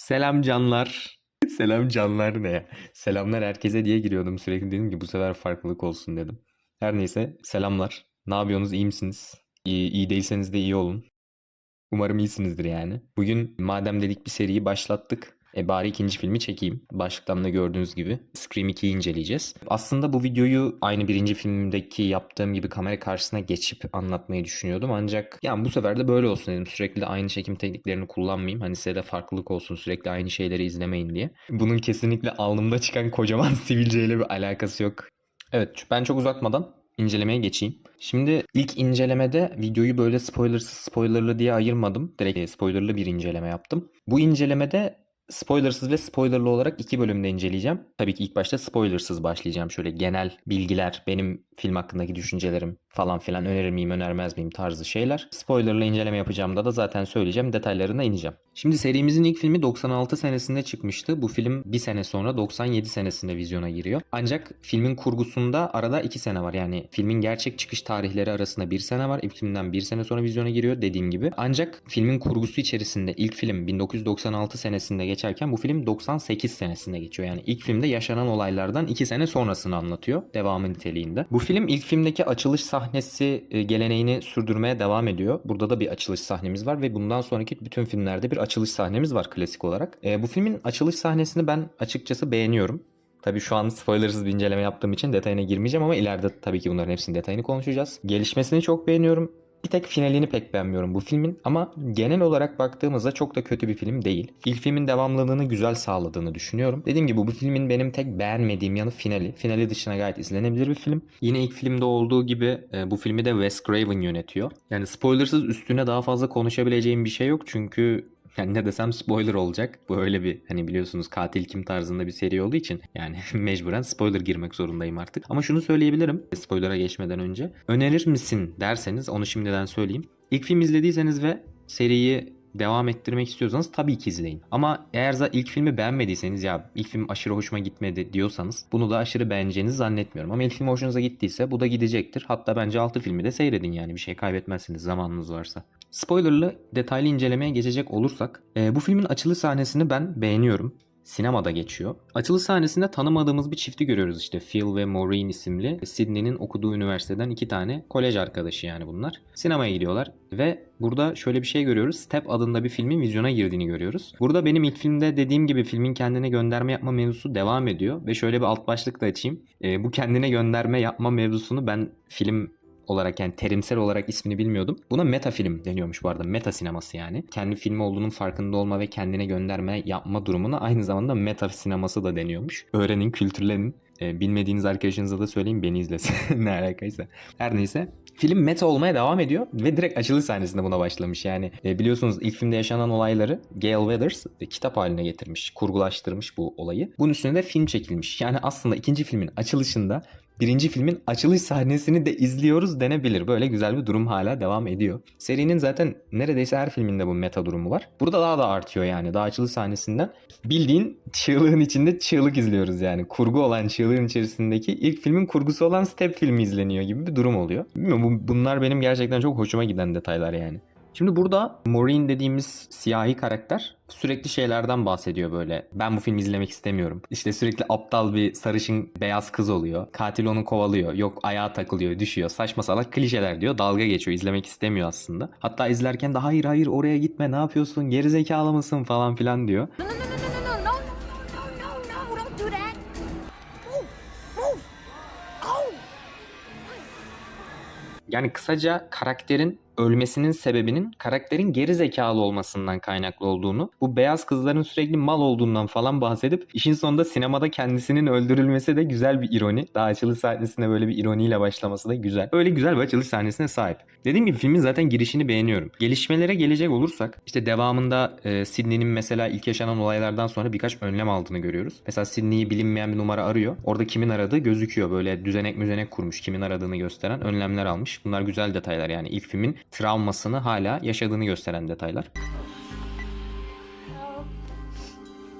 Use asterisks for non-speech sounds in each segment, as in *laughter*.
Selam canlar. *laughs* Selam canlar ne ya? Selamlar herkese diye giriyordum sürekli dedim ki bu sefer farklılık olsun dedim. Her neyse selamlar. Ne yapıyorsunuz? İyi misiniz? İyi, iyi değilseniz de iyi olun. Umarım iyisinizdir yani. Bugün madem dedik bir seriyi başlattık. E bari ikinci filmi çekeyim. Başlıktan da gördüğünüz gibi Scream 2'yi inceleyeceğiz. Aslında bu videoyu aynı birinci filmdeki yaptığım gibi kamera karşısına geçip anlatmayı düşünüyordum. Ancak yani bu sefer de böyle olsun dedim. Sürekli de aynı çekim tekniklerini kullanmayayım. Hani size de farklılık olsun. Sürekli aynı şeyleri izlemeyin diye. Bunun kesinlikle alnımda çıkan kocaman *laughs* sivilceyle bir alakası yok. Evet ben çok uzatmadan incelemeye geçeyim. Şimdi ilk incelemede videoyu böyle spoilersız spoilerlı diye ayırmadım. Direkt spoilerlı bir inceleme yaptım. Bu incelemede spoilersız ve spoilerlı olarak iki bölümde inceleyeceğim. Tabii ki ilk başta spoilersız başlayacağım. Şöyle genel bilgiler, benim film hakkındaki düşüncelerim falan filan önerir miyim, önermez miyim tarzı şeyler. Spoilerlı inceleme yapacağımda da zaten söyleyeceğim. Detaylarına ineceğim. Şimdi serimizin ilk filmi 96 senesinde çıkmıştı. Bu film bir sene sonra 97 senesinde vizyona giriyor. Ancak filmin kurgusunda arada 2 sene var. Yani filmin gerçek çıkış tarihleri arasında 1 sene var. İlk filmden 1 sene sonra vizyona giriyor dediğim gibi. Ancak filmin kurgusu içerisinde ilk film 1996 senesinde geçerken bu film 98 senesinde geçiyor. Yani ilk filmde yaşanan olaylardan 2 sene sonrasını anlatıyor. Devamı niteliğinde. Bu film ilk filmdeki açılış sahnesi e, geleneğini sürdürmeye devam ediyor. Burada da bir açılış sahnemiz var ve bundan sonraki bütün filmlerde bir açılış sahnemiz var klasik olarak. E, bu filmin açılış sahnesini ben açıkçası beğeniyorum. Tabii şu an spoilersız bir inceleme yaptığım için detayına girmeyeceğim ama ileride tabii ki bunların hepsinin detayını konuşacağız. Gelişmesini çok beğeniyorum. Bir tek finalini pek beğenmiyorum bu filmin ama genel olarak baktığımızda çok da kötü bir film değil. İlk filmin devamlılığını güzel sağladığını düşünüyorum. Dediğim gibi bu filmin benim tek beğenmediğim yanı finali. Finali dışına gayet izlenebilir bir film. Yine ilk filmde olduğu gibi e, bu filmi de Wes Craven yönetiyor. Yani spoilersız üstüne daha fazla konuşabileceğim bir şey yok çünkü *laughs* yani ne desem spoiler olacak. Bu öyle bir hani biliyorsunuz katil kim tarzında bir seri olduğu için yani *laughs* mecburen spoiler girmek zorundayım artık. Ama şunu söyleyebilirim spoiler'a geçmeden önce. Önerir misin derseniz onu şimdiden söyleyeyim. İlk film izlediyseniz ve seriyi devam ettirmek istiyorsanız tabii ki izleyin. Ama eğer ilk filmi beğenmediyseniz ya ilk film aşırı hoşuma gitmedi diyorsanız bunu da aşırı beğeneceğinizi zannetmiyorum. Ama ilk film hoşunuza gittiyse bu da gidecektir. Hatta bence altı filmi de seyredin yani bir şey kaybetmezsiniz zamanınız varsa. Spoilerlı detaylı incelemeye geçecek olursak e, bu filmin açılış sahnesini ben beğeniyorum. Sinemada geçiyor. Açılış sahnesinde tanımadığımız bir çifti görüyoruz işte Phil ve Maureen isimli Sydney'nin okuduğu üniversiteden iki tane kolej arkadaşı yani bunlar. Sinemaya gidiyorlar ve burada şöyle bir şey görüyoruz. Step adında bir filmin vizyona girdiğini görüyoruz. Burada benim ilk filmde dediğim gibi filmin kendine gönderme yapma mevzusu devam ediyor ve şöyle bir alt başlık da açayım. E, bu kendine gönderme yapma mevzusunu ben film olarak yani terimsel olarak ismini bilmiyordum. Buna meta film deniyormuş bu arada. Meta sineması yani. Kendi filmi olduğunun farkında olma ve kendine gönderme yapma durumuna aynı zamanda meta sineması da deniyormuş. Öğrenin, kültürlenin. E, bilmediğiniz arkadaşınıza da söyleyin beni izlesin. *laughs* ne alakaysa. Her neyse. Film meta olmaya devam ediyor ve direkt açılış sahnesinde buna başlamış. Yani e, biliyorsunuz ilk filmde yaşanan olayları Gail Weathers e, kitap haline getirmiş, kurgulaştırmış bu olayı. Bunun üstüne de film çekilmiş. Yani aslında ikinci filmin açılışında birinci filmin açılış sahnesini de izliyoruz denebilir. Böyle güzel bir durum hala devam ediyor. Serinin zaten neredeyse her filminde bu meta durumu var. Burada daha da artıyor yani. Daha açılış sahnesinden bildiğin çığlığın içinde çığlık izliyoruz yani. Kurgu olan çığlığın içerisindeki ilk filmin kurgusu olan Step filmi izleniyor gibi bir durum oluyor. Bilmiyorum bunlar benim gerçekten çok hoşuma giden detaylar yani. Şimdi burada Maureen dediğimiz siyahi karakter sürekli şeylerden bahsediyor böyle. Ben bu filmi izlemek istemiyorum. İşte sürekli aptal bir sarışın beyaz kız oluyor. Katil onu kovalıyor. Yok ayağa takılıyor, düşüyor. Saçma salak klişeler diyor. Dalga geçiyor. izlemek istemiyor aslında. Hatta izlerken de hayır hayır oraya gitme ne yapıyorsun geri zekalı mısın falan filan diyor. Yani kısaca karakterin ölmesinin sebebinin karakterin geri zekalı olmasından kaynaklı olduğunu, bu beyaz kızların sürekli mal olduğundan falan bahsedip işin sonunda sinemada kendisinin öldürülmesi de güzel bir ironi. Daha açılış sahnesinde böyle bir ironiyle başlaması da güzel. Öyle güzel bir açılış sahnesine sahip. Dediğim gibi filmin zaten girişini beğeniyorum. Gelişmelere gelecek olursak işte devamında e, Sydney'nin mesela ilk yaşanan olaylardan sonra birkaç önlem aldığını görüyoruz. Mesela Sydney'i bilinmeyen bir numara arıyor. Orada kimin aradığı gözüküyor. Böyle düzenek müzenek kurmuş. Kimin aradığını gösteren önlemler almış. Bunlar güzel detaylar yani ilk filmin travmasını hala yaşadığını gösteren detaylar.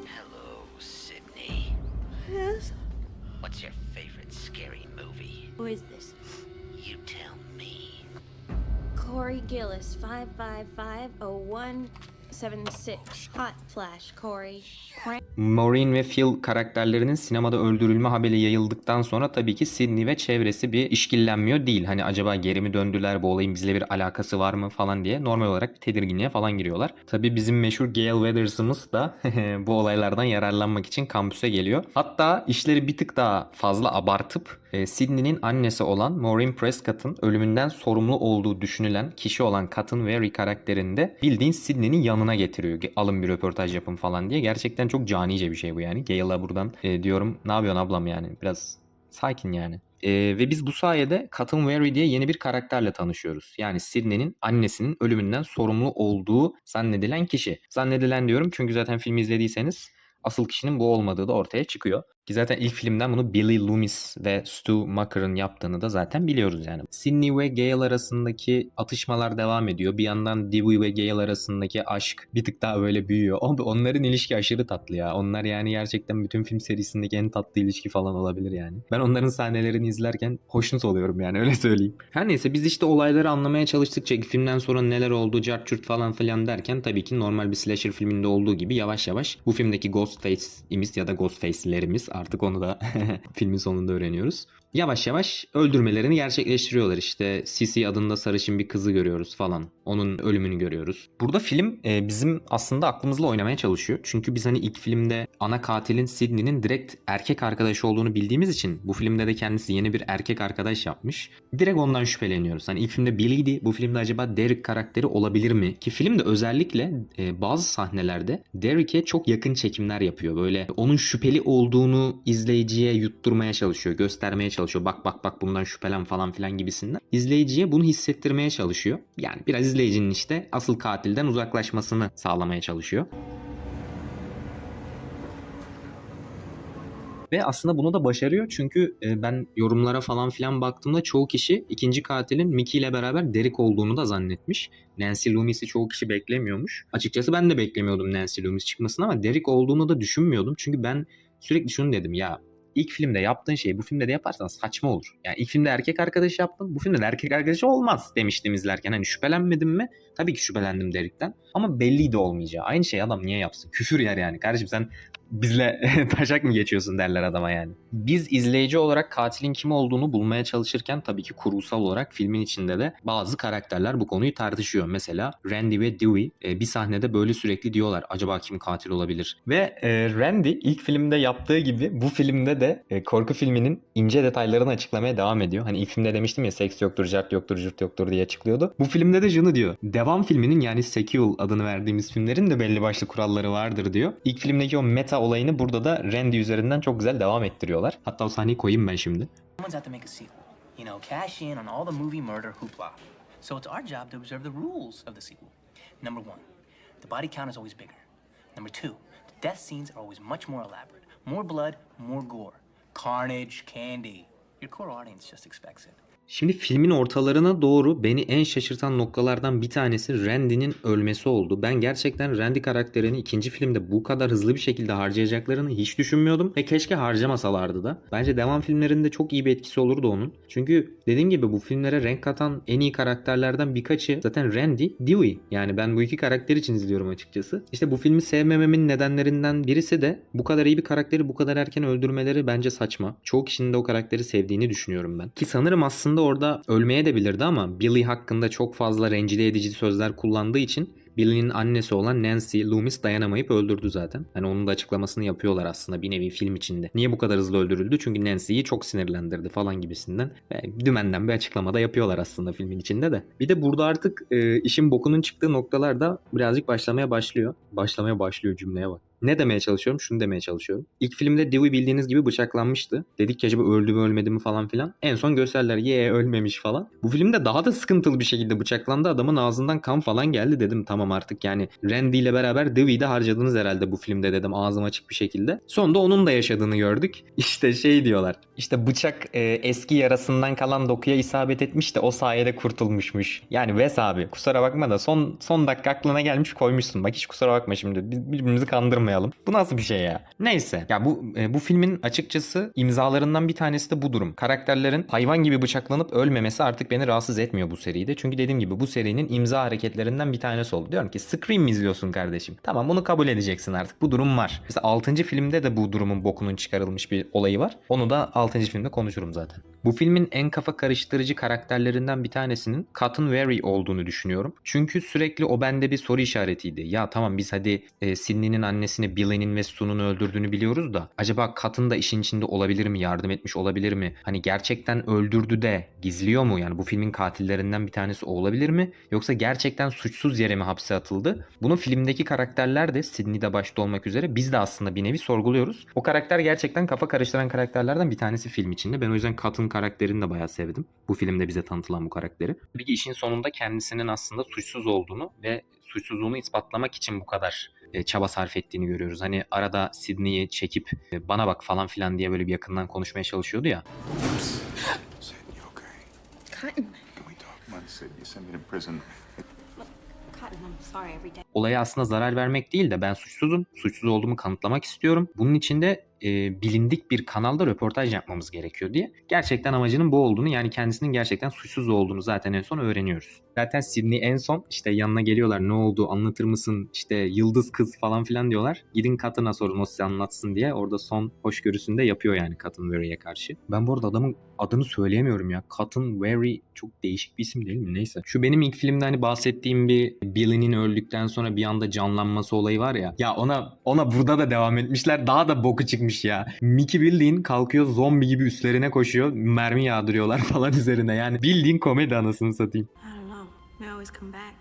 Hello, Sydney. Yes. What's your favorite scary movie? Who is this? You tell me. Corey Gillis, 55501 76. Hot flash, Corey. Maureen ve Phil karakterlerinin sinemada öldürülme haberi yayıldıktan sonra tabii ki Sydney ve çevresi bir işkillenmiyor değil. Hani acaba geri mi döndüler bu olayın bizle bir alakası var mı falan diye normal olarak bir tedirginliğe falan giriyorlar. Tabii bizim meşhur Gale Weathers'ımız da *laughs* bu olaylardan yararlanmak için kampüse geliyor. Hatta işleri bir tık daha fazla abartıp e, Sydney'nin annesi olan Maureen Prescott'ın ölümünden sorumlu olduğu düşünülen kişi olan Cotton Wary karakterini de bildiğin Sydney'nin yanına getiriyor. Ge- Alın bir röportaj yapın falan diye. Gerçekten çok canice bir şey bu yani. Gale'a buradan e, diyorum ne yapıyorsun ablam yani biraz sakin yani. E, ve biz bu sayede Cotton Wary diye yeni bir karakterle tanışıyoruz. Yani Sydney'nin annesinin ölümünden sorumlu olduğu zannedilen kişi. Zannedilen diyorum çünkü zaten filmi izlediyseniz asıl kişinin bu olmadığı da ortaya çıkıyor. Ki zaten ilk filmden bunu Billy Loomis ve Stu Macher'ın yaptığını da zaten biliyoruz yani. Sydney ve Gale arasındaki atışmalar devam ediyor. Bir yandan Dewey ve Gale arasındaki aşk bir tık daha böyle büyüyor. Onların ilişki aşırı tatlı ya. Onlar yani gerçekten bütün film serisindeki en tatlı ilişki falan olabilir yani. Ben onların sahnelerini izlerken hoşnut oluyorum yani öyle söyleyeyim. Her neyse biz işte olayları anlamaya çalıştıkça filmden sonra neler oldu, cart falan filan derken tabii ki normal bir slasher filminde olduğu gibi yavaş yavaş bu filmdeki Ghostface'imiz ya da Ghostface'lerimiz artık onu da *laughs* filmin sonunda öğreniyoruz. Yavaş yavaş öldürmelerini gerçekleştiriyorlar. İşte Sissy adında sarışın bir kızı görüyoruz falan. Onun ölümünü görüyoruz. Burada film e, bizim aslında aklımızla oynamaya çalışıyor. Çünkü biz hani ilk filmde ana katilin Sydney'nin direkt erkek arkadaşı olduğunu bildiğimiz için bu filmde de kendisi yeni bir erkek arkadaş yapmış. Direkt ondan şüpheleniyoruz. Hani ilk filmde Billy'di. Bu filmde acaba Derek karakteri olabilir mi? Ki filmde özellikle e, bazı sahnelerde Derek'e çok yakın çekimler yapıyor. Böyle onun şüpheli olduğunu izleyiciye yutturmaya çalışıyor. Göstermeye çalışıyor. Bak bak bak bundan şüphelen falan filan gibisinden. İzleyiciye bunu hissettirmeye çalışıyor. Yani biraz izleyicinin işte asıl katilden uzaklaşmasını sağlamaya çalışıyor. Ve aslında bunu da başarıyor çünkü e, ben yorumlara falan filan baktığımda çoğu kişi ikinci katilin Mickey ile beraber Derek olduğunu da zannetmiş. Nancy Loomis'i çoğu kişi beklemiyormuş. Açıkçası ben de beklemiyordum Nancy Loomis çıkmasını ama Derek olduğunu da düşünmüyordum. Çünkü ben sürekli şunu dedim ya ilk filmde yaptığın şeyi bu filmde de yaparsan saçma olur. Yani ilk filmde erkek arkadaş yaptın bu filmde de erkek arkadaşı olmaz demiştim izlerken. Hani şüphelenmedim mi? Tabii ki şüphelendim Derek'ten. Ama belliydi olmayacağı. Aynı şey adam niye yapsın? Küfür yer yani. Kardeşim sen bizle *laughs* taşak mı geçiyorsun derler adama yani. Biz izleyici olarak katilin kim olduğunu bulmaya çalışırken tabii ki kurgusal olarak filmin içinde de bazı karakterler bu konuyu tartışıyor. Mesela Randy ve Dewey e, bir sahnede böyle sürekli diyorlar acaba kim katil olabilir? Ve e, Randy ilk filmde yaptığı gibi bu filmde de e, korku filminin ince detaylarını açıklamaya devam ediyor. Hani ilk filmde demiştim ya seks yoktur, jart yoktur, jurt yoktur diye açıklıyordu. Bu filmde de şunu diyor. Devam filminin yani sequel adını verdiğimiz filmlerin de belli başlı kuralları vardır diyor. İlk filmdeki o meta olayını burada da Randy üzerinden çok güzel devam ettiriyorlar. Hatta o sahneyi koyayım ben şimdi. You know, cash in on all the movie murder hoopla. So it's our job to observe the rules of the sequel. Number one, the body count is always bigger. Number two, the death scenes are always much more elaborate. More blood, more gore. Carnage, candy. Your core audience just expects it. Şimdi filmin ortalarına doğru beni en şaşırtan noktalardan bir tanesi Randy'nin ölmesi oldu. Ben gerçekten Randy karakterini ikinci filmde bu kadar hızlı bir şekilde harcayacaklarını hiç düşünmüyordum. Ve keşke harcamasalardı da. Bence devam filmlerinde çok iyi bir etkisi olurdu onun. Çünkü dediğim gibi bu filmlere renk katan en iyi karakterlerden birkaçı zaten Randy, Dewey. Yani ben bu iki karakter için izliyorum açıkçası. İşte bu filmi sevmememin nedenlerinden birisi de bu kadar iyi bir karakteri bu kadar erken öldürmeleri bence saçma. Çoğu kişinin de o karakteri sevdiğini düşünüyorum ben. Ki sanırım aslında orada ölmeye de bilirdi ama Billy hakkında çok fazla rencide edici sözler kullandığı için Billy'nin annesi olan Nancy Loomis dayanamayıp öldürdü zaten. Hani onun da açıklamasını yapıyorlar aslında bir nevi film içinde. Niye bu kadar hızlı öldürüldü? Çünkü Nancy'yi çok sinirlendirdi falan gibisinden. Ve dümenden bir açıklama da yapıyorlar aslında filmin içinde de. Bir de burada artık e, işin bokunun çıktığı noktalarda birazcık başlamaya başlıyor. Başlamaya başlıyor cümleye bak. Ne demeye çalışıyorum? Şunu demeye çalışıyorum. İlk filmde Dewey bildiğiniz gibi bıçaklanmıştı. Dedik ki acaba öldü mü ölmedi mi falan filan. En son gösterdiler ye ölmemiş falan. Bu filmde daha da sıkıntılı bir şekilde bıçaklandı. Adamın ağzından kan falan geldi dedim. Tamam artık yani Randy ile beraber Dewey'i de harcadınız herhalde bu filmde dedim ağzım açık bir şekilde. Sonunda onun da yaşadığını gördük. *laughs* İşte şey diyorlar. İşte bıçak e, eski yarasından kalan dokuya isabet etmiş de o sayede kurtulmuşmuş. Yani Wes abi kusura bakma da son son dakika aklına gelmiş koymuşsun. Bak hiç kusura bakma şimdi. Biz birbirimizi kandırmayalım konuşamayalım. Bu nasıl bir şey ya? Neyse. Ya bu e, bu filmin açıkçası imzalarından bir tanesi de bu durum. Karakterlerin hayvan gibi bıçaklanıp ölmemesi artık beni rahatsız etmiyor bu seride. Çünkü dediğim gibi bu serinin imza hareketlerinden bir tanesi oldu. Diyorum ki Scream mi izliyorsun kardeşim? Tamam bunu kabul edeceksin artık. Bu durum var. Mesela 6. filmde de bu durumun bokunun çıkarılmış bir olayı var. Onu da 6. filmde konuşurum zaten. Bu filmin en kafa karıştırıcı karakterlerinden bir tanesinin Cotton Weary olduğunu düşünüyorum. Çünkü sürekli o bende bir soru işaretiydi. Ya tamam biz hadi e, Sydney'nin annesini Billy'nin ve Sue'nun öldürdüğünü biliyoruz da acaba Cotton da işin içinde olabilir mi? Yardım etmiş olabilir mi? Hani gerçekten öldürdü de gizliyor mu? Yani bu filmin katillerinden bir tanesi o olabilir mi? Yoksa gerçekten suçsuz yere mi hapse atıldı? Bunu filmdeki karakterler de Sydney'de başta olmak üzere biz de aslında bir nevi sorguluyoruz. O karakter gerçekten kafa karıştıran karakterlerden bir tanesi film içinde. Ben o yüzden Cotton karakterini de bayağı sevdim. Bu filmde bize tanıtılan bu karakteri. Tabii ki işin sonunda kendisinin aslında suçsuz olduğunu ve suçsuzluğunu ispatlamak için bu kadar çaba sarf ettiğini görüyoruz. Hani arada Sydney'i çekip e, bana bak falan filan diye böyle bir yakından konuşmaya çalışıyordu ya. Olaya aslında zarar vermek değil de ben suçsuzum, suçsuz olduğumu kanıtlamak istiyorum. Bunun için de e, bilindik bir kanalda röportaj yapmamız gerekiyor diye. Gerçekten amacının bu olduğunu yani kendisinin gerçekten suçsuz olduğunu zaten en son öğreniyoruz. Zaten Sydney en son işte yanına geliyorlar ne oldu anlatır mısın işte yıldız kız falan filan diyorlar. Gidin Katın'a sorun o size anlatsın diye orada son hoşgörüsünde yapıyor yani Katın Weary'e karşı. Ben bu arada adamın adını söyleyemiyorum ya. Cotton Weary çok değişik bir isim değil mi? Neyse. Şu benim ilk filmde hani bahsettiğim bir Billy'nin öldükten sonra bir anda canlanması olayı var ya. Ya ona ona burada da devam etmişler. Daha da boku çıkmış ya. Mickey bildiğin kalkıyor zombi gibi üstlerine koşuyor. Mermi yağdırıyorlar *laughs* falan üzerine. Yani bildiğin komedi anasını satayım. I don't know. They always come back.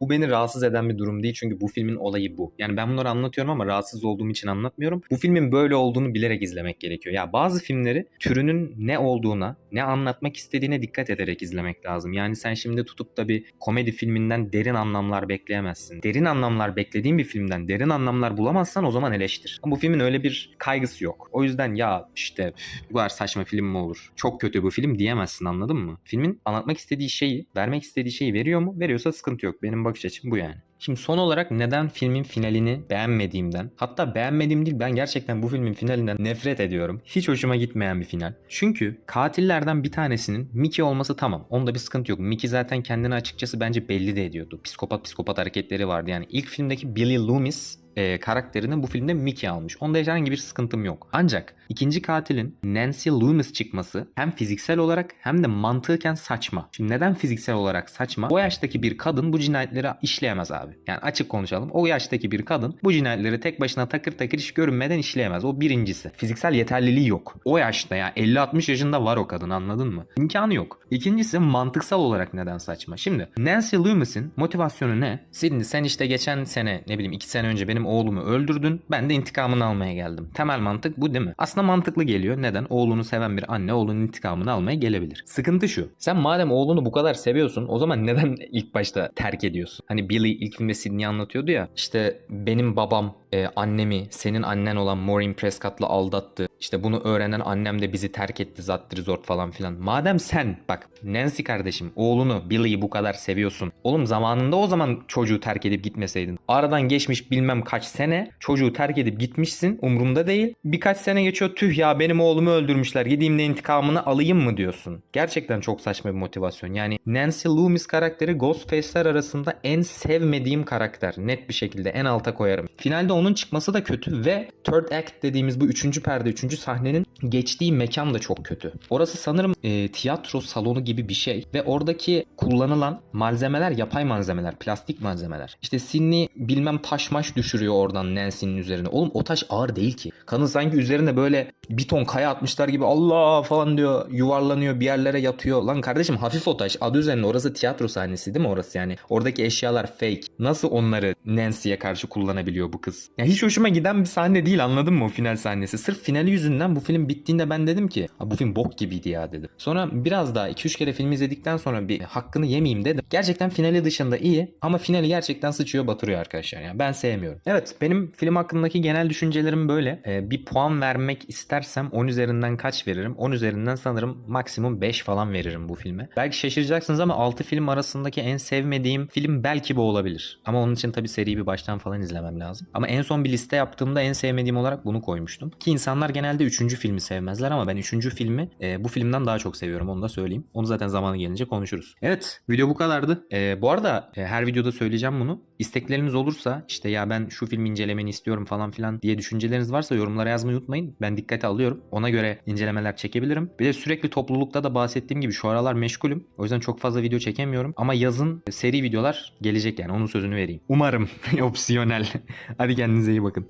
Bu beni rahatsız eden bir durum değil çünkü bu filmin olayı bu. Yani ben bunları anlatıyorum ama rahatsız olduğum için anlatmıyorum. Bu filmin böyle olduğunu bilerek izlemek gerekiyor. Ya bazı filmleri türünün ne olduğuna, ne anlatmak istediğine dikkat ederek izlemek lazım. Yani sen şimdi tutup da bir komedi filminden derin anlamlar bekleyemezsin. Derin anlamlar beklediğin bir filmden derin anlamlar bulamazsan o zaman eleştir. Ama bu filmin öyle bir kaygısı yok. O yüzden ya işte bu kadar saçma film mi olur? Çok kötü bu film diyemezsin anladın mı? Filmin anlatmak istediği şeyi, vermek istediği şeyi veriyor mu? Veriyorsa sıkıntı yok. Benim bakış açım bu yani. Şimdi son olarak neden filmin finalini beğenmediğimden hatta beğenmediğim değil ben gerçekten bu filmin finalinden nefret ediyorum. Hiç hoşuma gitmeyen bir final. Çünkü katillerden bir tanesinin Mickey olması tamam. Onda bir sıkıntı yok. Mickey zaten kendini açıkçası bence belli de ediyordu. Psikopat psikopat hareketleri vardı. Yani ilk filmdeki Billy Loomis e, karakterini bu filmde Mickey almış. Onda herhangi bir sıkıntım yok. Ancak ikinci katilin Nancy Loomis çıkması hem fiziksel olarak hem de mantıken saçma. Şimdi neden fiziksel olarak saçma? O yaştaki bir kadın bu cinayetleri işleyemez abi. Yani açık konuşalım. O yaştaki bir kadın bu cinayetleri tek başına takır takır hiç görünmeden işleyemez. O birincisi. Fiziksel yeterliliği yok. O yaşta ya 50-60 yaşında var o kadın anladın mı? İmkanı yok. İkincisi mantıksal olarak neden saçma? Şimdi Nancy Loomis'in motivasyonu ne? Sidney sen işte geçen sene ne bileyim 2 sene önce benim oğlumu öldürdün. Ben de intikamını almaya geldim. Temel mantık bu değil mi? Aslında mantıklı geliyor. Neden? Oğlunu seven bir anne oğlunun intikamını almaya gelebilir. Sıkıntı şu. Sen madem oğlunu bu kadar seviyorsun o zaman neden ilk başta terk ediyorsun? Hani Billy ilk Sidney'i anlatıyordu ya. İşte benim babam e, annemi senin annen olan Maureen Prescott'la aldattı. İşte bunu öğrenen annem de bizi terk etti zat resort falan filan. Madem sen bak Nancy kardeşim oğlunu Billy'yi bu kadar seviyorsun. Oğlum zamanında o zaman çocuğu terk edip gitmeseydin. Aradan geçmiş bilmem kaç sene çocuğu terk edip gitmişsin umurumda değil. Birkaç sene geçiyor tüh ya benim oğlumu öldürmüşler gideyim de intikamını alayım mı diyorsun. Gerçekten çok saçma bir motivasyon. Yani Nancy Loomis karakteri Ghostface'ler arasında en sevmediğim karakter. Net bir şekilde en alta koyarım. Finalde onun çıkması da kötü ve third act dediğimiz bu üçüncü perde, üçüncü sahnenin geçtiği mekan da çok kötü. Orası sanırım e, tiyatro salonu gibi bir şey ve oradaki kullanılan malzemeler yapay malzemeler, plastik malzemeler. İşte Sidney bilmem taş maş düşürüyor oradan Nancy'nin üzerine. Oğlum o taş ağır değil ki. Kadın sanki üzerine böyle bir ton kaya atmışlar gibi Allah falan diyor yuvarlanıyor bir yerlere yatıyor. Lan kardeşim hafif o taş adı üzerine orası tiyatro sahnesi değil mi orası yani? Oradaki eşyalar fake. Nasıl onları Nancy'ye karşı kullanabiliyor bu kız? Ya hiç hoşuma giden bir sahne değil anladın mı o final sahnesi? Sırf finali yüzünden bu film bittiğinde ben dedim ki "Ha, bu film bok gibiydi ya dedim. Sonra biraz daha 2-3 kere film izledikten sonra bir hakkını yemeyeyim dedim. Gerçekten finali dışında iyi ama finali gerçekten sıçıyor batırıyor arkadaşlar. Yani ben sevmiyorum. Evet benim film hakkındaki genel düşüncelerim böyle. Ee, bir puan vermek istersem 10 üzerinden kaç veririm? 10 üzerinden sanırım maksimum 5 falan veririm bu filme. Belki şaşıracaksınız ama 6 film arasındaki en sevmediğim film belki bu olabilir. Ama onun için tabii seriyi bir baştan falan izlemem lazım. Ama en son bir liste yaptığımda en sevmediğim olarak bunu koymuştum. Ki insanlar genelde 3. filmi sevmezler ama ben 3. filmi e, bu filmden daha çok seviyorum onu da söyleyeyim. Onu zaten zamanı gelince konuşuruz. Evet video bu kadardı. E, bu arada e, her videoda söyleyeceğim bunu. İstekleriniz olursa işte ya ben şu filmi incelemeni istiyorum falan filan diye düşünceleriniz varsa yorumlara yazmayı unutmayın. Ben dikkate alıyorum. Ona göre incelemeler çekebilirim. Bir de sürekli toplulukta da bahsettiğim gibi şu aralar meşgulüm. O yüzden çok fazla video çekemiyorum. Ama yazın seri videolar gelecek yani onun sözünü vereyim. Umarım *laughs* opsiyonel. Hadi kendinize iyi bakın.